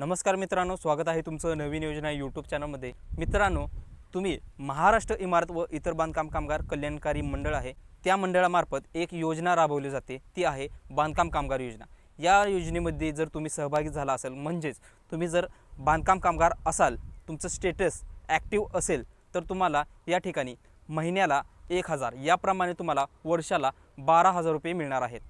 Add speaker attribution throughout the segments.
Speaker 1: नमस्कार मित्रांनो स्वागत आहे तुमचं नवीन योजना यूट्यूब चॅनलमध्ये मित्रांनो तुम्ही महाराष्ट्र इमारत व इतर बांधकाम कामगार कल्याणकारी मंडळ आहे. त्या मंडळामार्फत एक योजना राबवली जाते. ती आहे बांधकाम कामगार योजना. या योजनेमध्ये जर तुम्ही सहभागी झाला असेल म्हणजेच तुम्ही जर बांधकाम कामगार असाल तुमचं स्टेटस ॲक्टिव्ह असेल तर तुम्हाला या ठिकाणी महिन्याला एक हजार याप्रमाणे तुम्हाला वर्षाला बारा हजार रुपये मिळणार आहेत.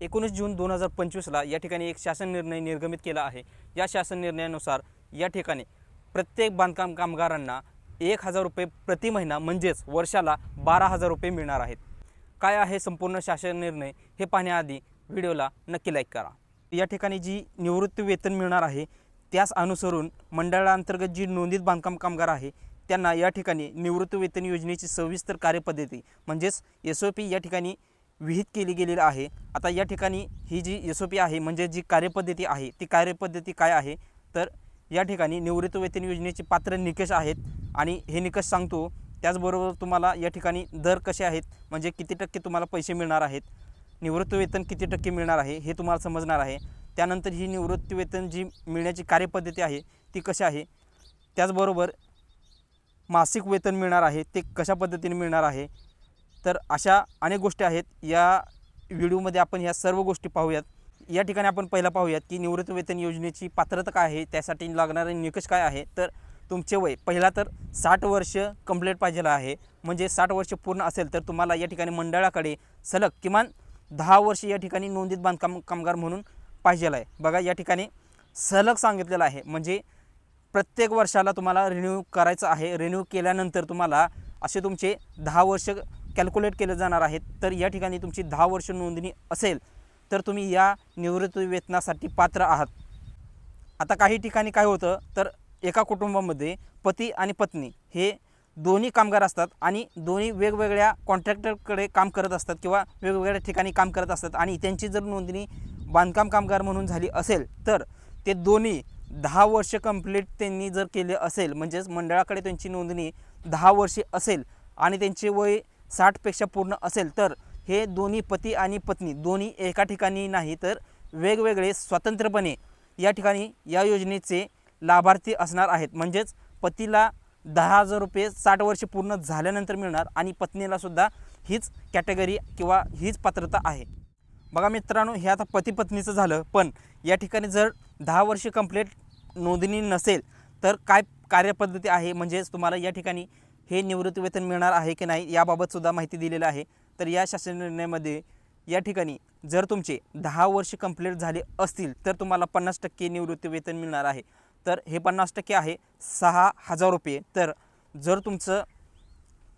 Speaker 1: एकोणीस जून दोन हजार पंचवीसला या ठिकाणी एक शासन निर्णय निर्गमित केला आहे. या शासन निर्णयानुसार या ठिकाणी प्रत्येक बांधकाम कामगारांना एक हजार रुपये प्रति महिना म्हणजेच वर्षाला बारा हजार रुपये मिळणार आहेत. काय आहे संपूर्ण शासन निर्णय हे पाहण्याआधी व्हिडिओला नक्की लाईक करा. या ठिकाणी जी निवृत्ती वेतन मिळणार आहे त्यास अनुसरून मंडळाअंतर्गत जी नोंदीत बांधकाम कामगार आहे त्यांना या ठिकाणी निवृत्ती वेतन योजनेची सविस्तर कार्यपद्धती म्हणजेच एस ओ पी या ठिकाणी विहित केली गेलेली आहे. आता या ठिकाणी ही जी एस ओ पी आहे म्हणजे जी कार्यपद्धती आहे ती कार्यपद्धती काय आहे? तर या ठिकाणी निवृत्ती वेतन योजनेचे पात्र निकष आहेत आणि हे निकष सांगतो त्याचबरोबर तुम्हाला या ठिकाणी दर कसे आहेत? म्हणजे किती टक्के तुम्हाला पैसे मिळणार आहेत? निवृत्ती वेतन किती टक्के मिळणार आहे? हे तुम्हाला समजणार आहे. त्यानंतर ही निवृत्तीवेतन जी मिळण्याची कार्यपद्धती आहे ती कशी आहे? त्याचबरोबर मासिक वेतन मिळणार आहे ते कशा पद्धतीने मिळणार आहे? तर अशा अनेक गोष्टी आहेत. या व्हिडिओमध्ये आपण ह्या सर्व गोष्टी पाहूयात. या ठिकाणी आपण पहिला पाहूयात की निवृत्ती वेतन योजनेची पात्रता काय आहे त्यासाठी लागणारे निकष काय आहे? तर तुमचे वय पहिला तर साठ वर्ष कंप्लीट पाहिजेलं आहे. म्हणजे साठ वर्ष पूर्ण असेल तर तुम्हाला या ठिकाणी मंडळाकडे सलग किमान दहा वर्ष या ठिकाणी नोंदीत बांधकाम कामगार म्हणून पाहिजेलं आहे. बघा या ठिकाणी सलग सांगितलेलं आहे. म्हणजे प्रत्येक वर्षाला तुम्हाला रिन्यू करायचं आहे. रिन्यू केल्यानंतर तुम्हाला असे तुमचे दहा वर्ष कॅल्क्युलेट केले जाणार आहेत तर या ठिकाणी तुमची दहा वर्ष नोंदणी असेल तर तुम्ही या निवृत्ती वेतनासाठी पात्र आहात. आता काही ठिकाणी काय होतं तर एका कुटुंबामध्ये पती आणि पत्नी हे दोन्ही कामगार असतात आणि दोन्ही वेगवेगळ्या कॉन्ट्रॅक्टरकडे काम करत असतात किंवा वेगवेगळ्या ठिकाणी काम करत असतात आणि त्यांची जर नोंदणी बांधकाम कामगार म्हणून झाली असेल तर ते दोन्ही दहा वर्ष कंप्लीट त्यांनी जर केले असेल म्हणजेच मंडळाकडे त्यांची नोंदणी दहा वर्षे असेल आणि त्यांचे वय साठपेक्षा पूर्ण असेल तर हे दोन्ही पती आणि पत्नी दोन्ही एका ठिकाणी नाही तर वेगवेगळे स्वतंत्रपणे या ठिकाणी या योजनेचे लाभार्थी असणार आहेत. म्हणजेच पतीला दहा हजार रुपये साठ वर्ष पूर्ण झाल्यानंतर मिळणार आणि पत्नीलासुद्धा हीच कॅटेगरी किंवा हीच पात्रता आहे. बघा मित्रांनो हे आता पती पत्नीचं झालं पण या ठिकाणी जर दहा वर्ष कंप्लीट नोंदणी नसेल तर काय कार्यपद्धती आहे? म्हणजेच तुम्हाला या ठिकाणी हे निवृत्ती वेतन मिळणार आहे की नाही याबाबतसुद्धा माहिती दिलेली आहे. तर या शासन निर्णयामध्ये या ठिकाणी जर तुमचे दहा वर्ष कंप्लीट झाले असतील तर तुम्हाला पन्नास टक्के निवृत्ती वेतन मिळणार आहे. तर हे पन्नास टक्के आहे सहा हजार रुपये. तर जर तुमचं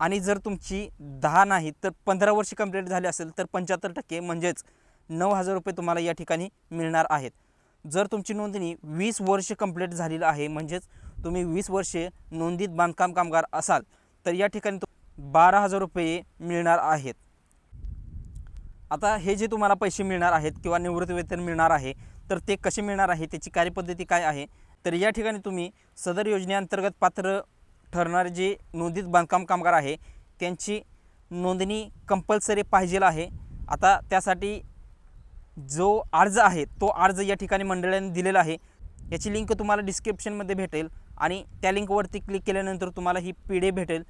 Speaker 1: आणि जर तुमची दहा नाही तर पंधरा वर्ष कंप्लीट झाले असेल तर पंच्याहत्तर टक्के म्हणजेच नऊ हजार रुपये तुम्हाला या ठिकाणी मिळणार आहेत. जर तुमची नोंदणी वीस वर्ष कंप्लीट झालेलं आहे म्हणजेच तुम्ही वीस वर्षे नोंदीत बांधकाम कामगार असाल तर या ठिकाणी तो बारा हजार रुपये मिळणार आहेत. आता हे जे तुम्हाला पैसे मिळणार आहेत किंवा निवृत्ती वेतन मिळणार आहे तर ते कसे मिळणार आहे त्याची कार्यपद्धती काय आहे? तर या ठिकाणी तुम्ही सदर योजनेअंतर्गत पात्र ठरणारे जे नोंदित बांधकाम कामगार आहे त्यांची नोंदणी कंपल्सरी पाहिजेल आहे. आता त्यासाठी जो अर्ज आहे तो अर्ज या ठिकाणी मंडळाने दिलेला आहे. याची लिंक तुम्हाला डिस्क्रिप्शनमध्ये भेटेल. आणि त्या लिंकवरती क्लिक केल्यानंतर तुम्हाला ही पी डी भेटेल.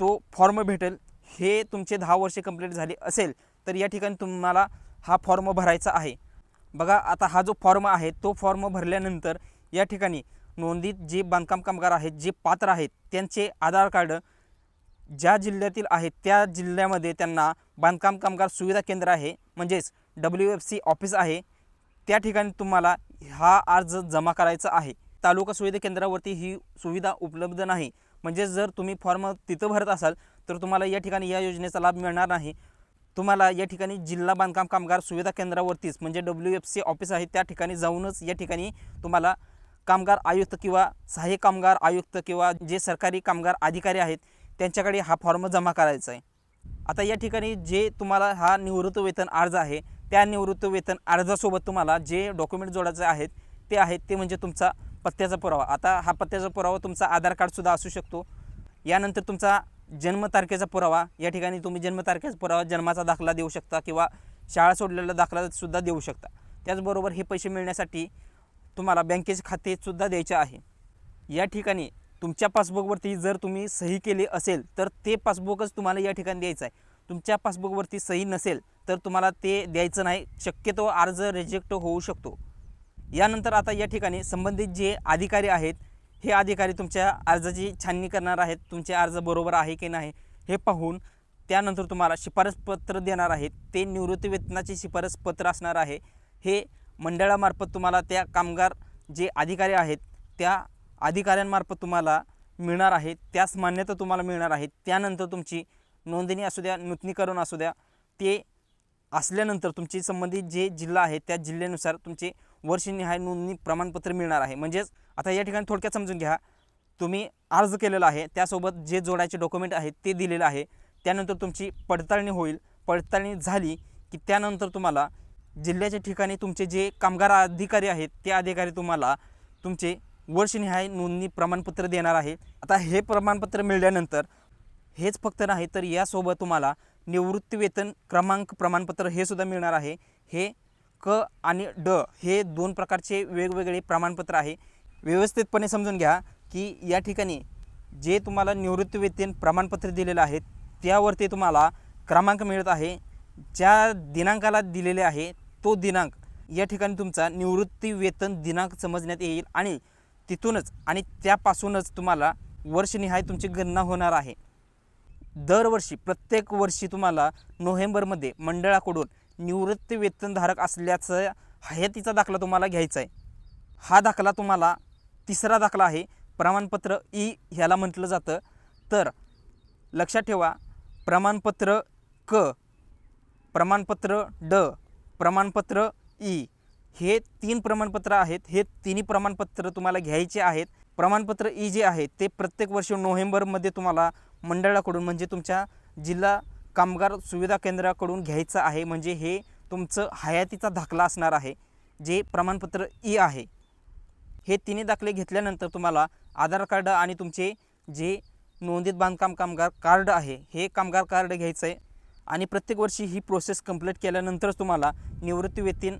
Speaker 1: तो फॉर्म भेटेल. हे तुमचे दहा वर्षे कंप्लीट झाले असेल तर या ठिकाणी तुम्हाला हा फॉर्म भरायचा आहे. बघा आता हा जो फॉर्म आहे तो फॉर्म भरल्यानंतर या ठिकाणी नोंदीत जे बांधकाम कामगार आहेत जे पात्र आहेत त्यांचे आधार कार्ड ज्या जिल्ह्यातील आहेत त्या जिल्ह्यामध्ये त्यांना बांधकाम कामगार सुविधा केंद्र आहे म्हणजेच डब्ल्यू एफ सी ऑफिस आहे. त्या ठिकाणी तुम्हाला हा अर्ज जमा करायचा आहे. तालुका सुविधा केंद्रावरती ही सुविधा उपलब्ध नाही. म्हणजे जर तुम्ही फॉर्म तिथं भरत असाल तर तुम्हाला या ठिकाणी या योजनेचा लाभ मिळणार नाही. तुम्हाला या ठिकाणी जिल्हा बांधकाम कामगार सुविधा केंद्रावरतीच म्हणजे डब्ल्यू एफ सी ऑफिस आहे त्या ठिकाणी जाऊनच या ठिकाणी तुम्हाला कामगार आयुक्त किंवा सहाय्यक कामगार आयुक्त किंवा जे सरकारी कामगार अधिकारी आहेत त्यांच्याकडे हा फॉर्म जमा करायचा आहे. आता या ठिकाणी जे तुम्हाला हा निवृत्त वेतन अर्ज आहे त्या निवृत्त वेतन अर्जासोबत तुम्हाला जे डॉक्युमेंट जोडायचे आहेत ते आहेत ते म्हणजे तुमचा पत्त्याचा पुरावा. आता हा पत्त्याचा पुरावा तुमचा आधार कार्डसुद्धा असू शकतो. यानंतर तुमचा जन्मतारखेचा पुरावा या ठिकाणी तुम्ही जन्मतारखेचा पुरावा जन्माचा दाखला देऊ शकता किंवा शाळा सोडलेला दाखलासुद्धा देऊ शकता. त्याचबरोबर हे पैसे मिळण्यासाठी तुम्हाला बँकेचे खातेसुद्धा द्यायचे आहे. या ठिकाणी तुमच्या पासबुकवरती जर तुम्ही सही केली असेल तर ते पासबुकच तुम्हाला या ठिकाणी द्यायचं आहे. तुमच्या पासबुकवरती सही नसेल तर तुम्हाला ते द्यायचं नाही. शक्यतो अर्ज रिजेक्ट होऊ शकतो. यानंतर आता या ठिकाणी संबंधित जे अधिकारी आहेत हे अधिकारी तुमच्या अर्जाची छाननी करणार आहेत तुमचे अर्ज बरोबर आहे की नाही हे पाहून त्यानंतर तुम्हाला शिफारसपत्र देणार आहेत. ते निवृत्ती वेतनाचे असणार आहे. हे मंडळामार्फत तुम्हाला त्या कामगार जे अधिकारी आहेत त्या अधिकाऱ्यांमार्फत तुम्हाला मिळणार आहे. त्यास मान्यता तुम्हाला मिळणार आहे. त्यानंतर तुमची नोंदणी असू द्या नूतनीकरण असू द्या ते असल्यानंतर तुमची संबंधित जे जिल्हा आहे त्या जिल्ह्यानुसार तुमचे वर्षनिहाय नोंदणी प्रमाणपत्र मिळणार आहे. म्हणजेच आता या ठिकाणी थोडक्यात समजून घ्या तुम्ही अर्ज केलेला आहे त्यासोबत जे जोडायचे डॉक्युमेंट आहेत ते दिलेलं आहे. त्यानंतर तुमची पडताळणी होईल. पडताळणी झाली की त्यानंतर तुम्हाला जिल्ह्याच्या ठिकाणी तुमचे जे कामगार अधिकारी आहेत ते अधिकारी तुम्हाला तुमचे वर्षनिहाय नोंदणी प्रमाणपत्र देणार आहे. आता हे प्रमाणपत्र मिळाल्यानंतर हेच फक्त नाही तर यासोबत तुम्हाला निवृत्तीवेतन क्रमांक प्रमाणपत्र हे सुद्धा मिळणार आहे. हे क आणि ड हे दोन प्रकारचे वेगवेगळे प्रमाणपत्र आहे. व्यवस्थितपणे समजून घ्या की या ठिकाणी जे तुम्हाला निवृत्तीवेतन प्रमाणपत्र दिलेलं आहे त्यावरती तुम्हाला क्रमांक मिळत आहे. ज्या दिनांकाला दिलेले आहे तो दिनांक या ठिकाणी तुमचा निवृत्ती वेतन दिनांक समजण्यात येईल आणि तिथूनच आणि त्यापासूनच तुम्हाला वर्षनिहाय तुमची गणना होणार आहे. दरवर्षी प्रत्येक वर्षी तुम्हाला नोव्हेंबरमध्ये मंडळाकडून निवृत्ती वेतनधारक असल्याचं हयातीचा दाखला तुम्हाला घ्यायचा आहे हा दाखला तुम्हाला तिसरा दाखला आहे प्रमाणपत्र ई ह्याला म्हटलं जातं. तर लक्षात ठेवा प्रमाणपत्र क प्रमाणपत्र ड प्रमाणपत्र ई हे तीन प्रमाणपत्र आहेत हे तिन्ही प्रमाणपत्र तुम्हाला घ्यायचे आहेत. प्रमाणपत्र ई जे आहे ते प्रत्येक वर्षी नोव्हेंबरमध्ये तुम्हाला मंडळाकडून म्हणजे तुमच्या जिल्हा कामगार सुविधा केंद्राकडून घ्यायचं आहे. म्हणजे हे तुमचं हयातीचा दाखला असणार आहे. जे प्रमाणपत्र ई आहे. हे तिन्ही दाखले घेतल्यानंतर तुम्हाला आधार कार्ड आणि तुमचे जे नोंदीत बांधकाम कामगार कार्ड आहे हे कामगार कार्ड घ्यायचं आहे. आणि प्रत्येक वर्षी ही प्रोसेस कंप्लीट केल्यानंतरच तुम्हाला निवृत्ती वेतन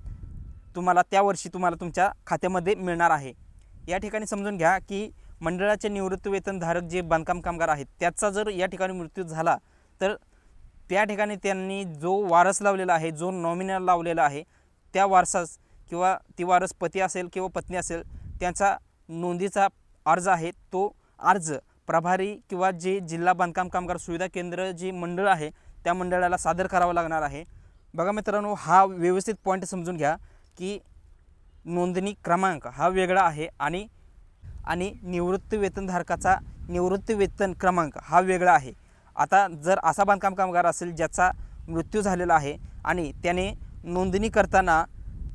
Speaker 1: तुम्हाला त्या वर्षी तुम्हाला तुमच्या खात्यामध्ये मिळणार आहे. या ठिकाणी समजून घ्या की मंडळाचे निवृत्ती वेतनधारक जे बांधकाम कामगार आहेत त्याचा जर या ठिकाणी मृत्यू झाला तर त्या ठिकाणी त्यांनी जो वारस लावलेला आहे जो नॉमिनल लावलेला आहे त्या वारसास किंवा ती वारस पती असेल किंवा पत्नी असेल त्यांचा नोंदीचा अर्ज आहे तो अर्ज प्रभारी किंवा जे जिल्हा बांधकाम कामगार सुविधा केंद्र जे मंडळ आहे त्या मंडळाला सादर करावं लागणार आहे. बघा मित्रांनो हा व्यवस्थित पॉईंट समजून घ्या की नोंदणी क्रमांक हा वेगळा आहे आणि आणि निवृत्ती वेतनधारकाचा निवृत्ती वेतन क्रमांक हा वेगळा आहे. आता जर असा बांधकाम कामगार असेल ज्याचा मृत्यू झालेला आहे आणि त्याने नोंदणी करताना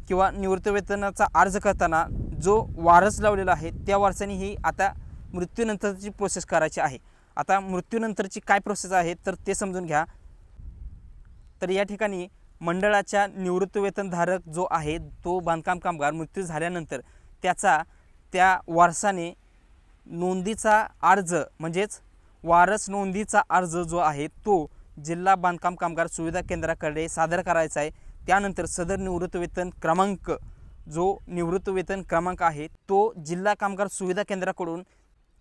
Speaker 1: किंवा निवृत्तवेतनाचा अर्ज करताना जो वारस लावलेला आहे त्या वारसाने ही आता मृत्यूनंतरची प्रोसेस करायची आहे. आता मृत्यूनंतरची काय प्रोसेस आहे तर ते समजून घ्या. तर या ठिकाणी मंडळाच्या निवृत्तीवेतनधारक जो आहे तो बांधकाम कामगार मृत्यू झाल्यानंतर त्याचा त्या वारसाने नोंदीचा अर्ज म्हणजेच वारस नोंदीचा अर्ज जो आहे तो जिल्हा बांधकाम कामगार सुविधा केंद्राकडे सादर करायचा आहे. त्यानंतर सदर निवृत्तवेतन क्रमांक जो निवृत्तवेतन क्रमांक आहे तो जिल्हा कामगार सुविधा केंद्राकडून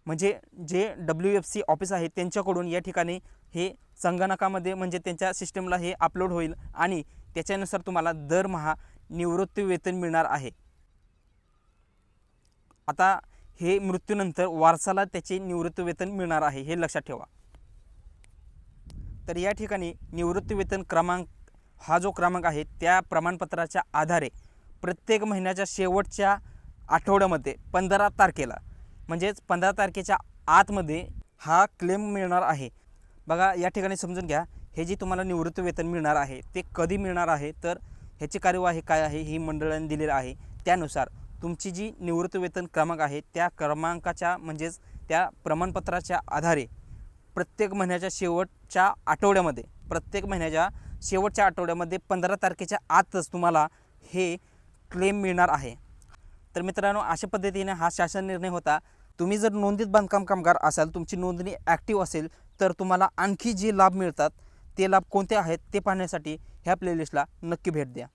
Speaker 1: म्हणजे J W F C office आहे त्यांच्याकडून या ठिकाणी हे संगणकामध्ये म्हणजे त्यांच्या सिस्टमला हे अपलोड होईल आणि त्याच्यानुसार तुम्हाला दरमहा निवृत्ती वेतन मिळणार आहे. आता हे मृत्यूनंतर वारसाला त्याचे निवृत्तीवेतन मिळणार आहे हे लक्षात ठेवा. तर या ठिकाणी निवृत्तीवेतन क्रमांक हा जो क्रमांक आहे त्या प्रमाणपत्राच्या आधारे प्रत्येक महिन्याच्या शेवटच्या आठवड्यामध्ये पंधरा तारखेला म्हणजेच पंधरा तारखेच्या आतमध्ये हा क्लेम मिळणार आहे. बघा या ठिकाणी समजून घ्या हे जे तुम्हाला निवृत्तीवेतन मिळणार आहे ते कधी मिळणार आहे? तर ह्याची कार्यवाही काय आहे? ही मंडळाने दिलेलं आहे. त्यानुसार तुमची जी निवृत्ती वेतन क्रमांक आहे त्या क्रमांकाच्या म्हणजेच त्या प्रमाणपत्राच्या आधारे प्रत्येक महिन्याच्या शेवटच्या आठवड्यामध्ये प्रत्येक महिन्याच्या शेवटच्या आठवड्यामध्ये पंधरा तारखेच्या आतच तुम्हाला हे क्लेम मिळणार आहे. तर मित्रांनो अशा पद्धतीने हा शासन निर्णय होता. तुम्ही जर नोंदीत बांधकाम कामगार असाल तुमची नोंदणी ॲक्टिव्ह असेल तर तुम्हाला आणखी जे लाभ मिळतात ते लाभ कोणते आहेत ते पाहण्यासाठी ह्या प्लेलिस्टला नक्की भेट द्या.